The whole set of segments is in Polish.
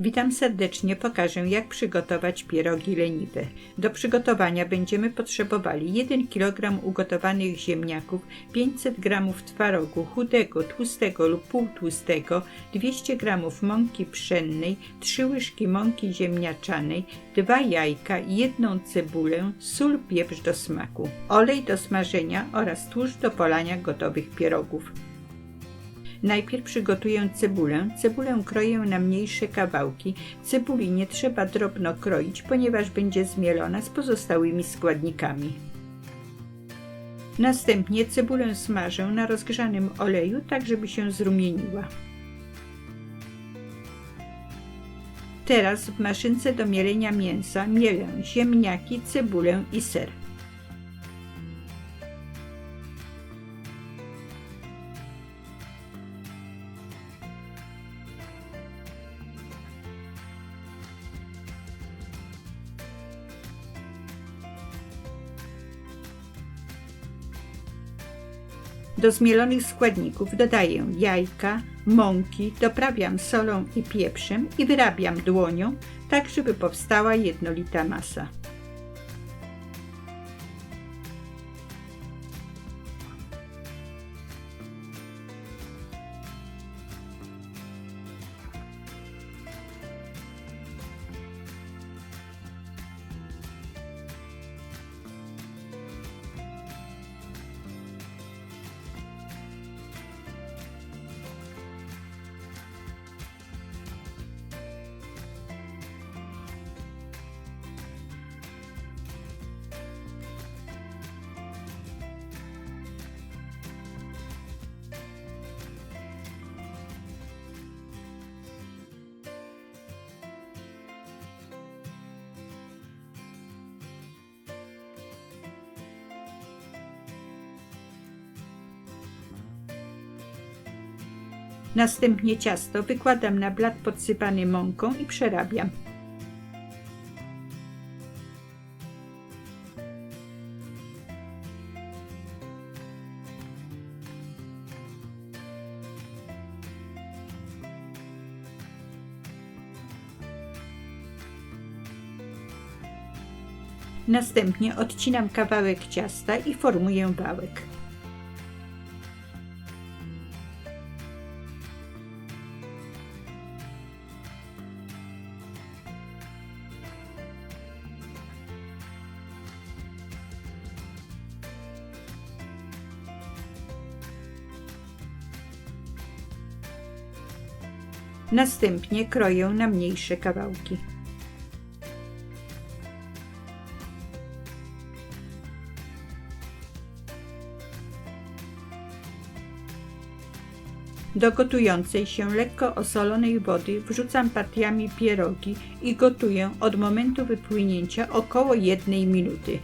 Witam serdecznie, pokażę jak przygotować pierogi leniwe. Do przygotowania będziemy potrzebowali 1 kg ugotowanych ziemniaków, 500 g twarogu chudego, tłustego lub półtłustego, 200 g mąki pszennej, 3 łyżki mąki ziemniaczanej, 2 jajka, jedną cebulę, sól, pieprz do smaku, olej do smażenia oraz tłuszcz do polania gotowych pierogów. Najpierw przygotuję cebulę. Cebulę kroję na mniejsze kawałki. Cebuli nie trzeba drobno kroić, ponieważ będzie zmielona z pozostałymi składnikami. Następnie cebulę smażę na rozgrzanym oleju, tak żeby się zrumieniła. Teraz w maszynce do mielenia mięsa mielę ziemniaki, cebulę i ser. Do zmielonych składników dodaję jajka, mąki, doprawiam solą i pieprzem i wyrabiam dłonią, tak żeby powstała jednolita masa. Następnie ciasto wykładam na blat podsypany mąką i przerabiam. Następnie odcinam kawałek ciasta i formuję wałek. Następnie kroję na mniejsze kawałki. Do gotującej się lekko osolonej wody wrzucam partiami pierogi i gotuję od momentu wypłynięcia około jednej minuty.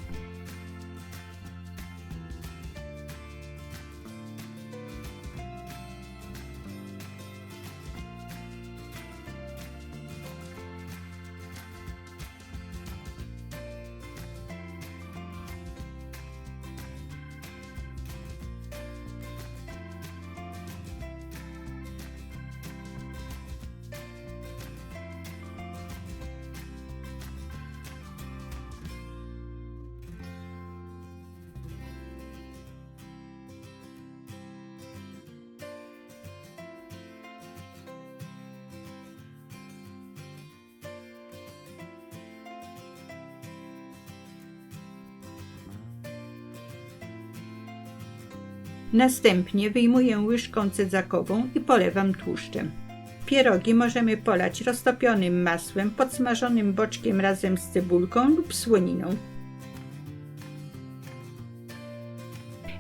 Następnie wyjmuję łyżką cedzakową i polewam tłuszczem. Pierogi możemy polać roztopionym masłem, podsmażonym boczkiem razem z cebulką lub słoniną.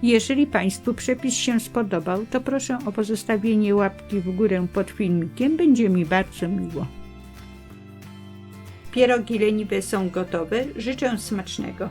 Jeżeli Państwu przepis się spodobał, to proszę o pozostawienie łapki w górę pod filmikiem, będzie mi bardzo miło. Pierogi leniwe są gotowe, życzę smacznego.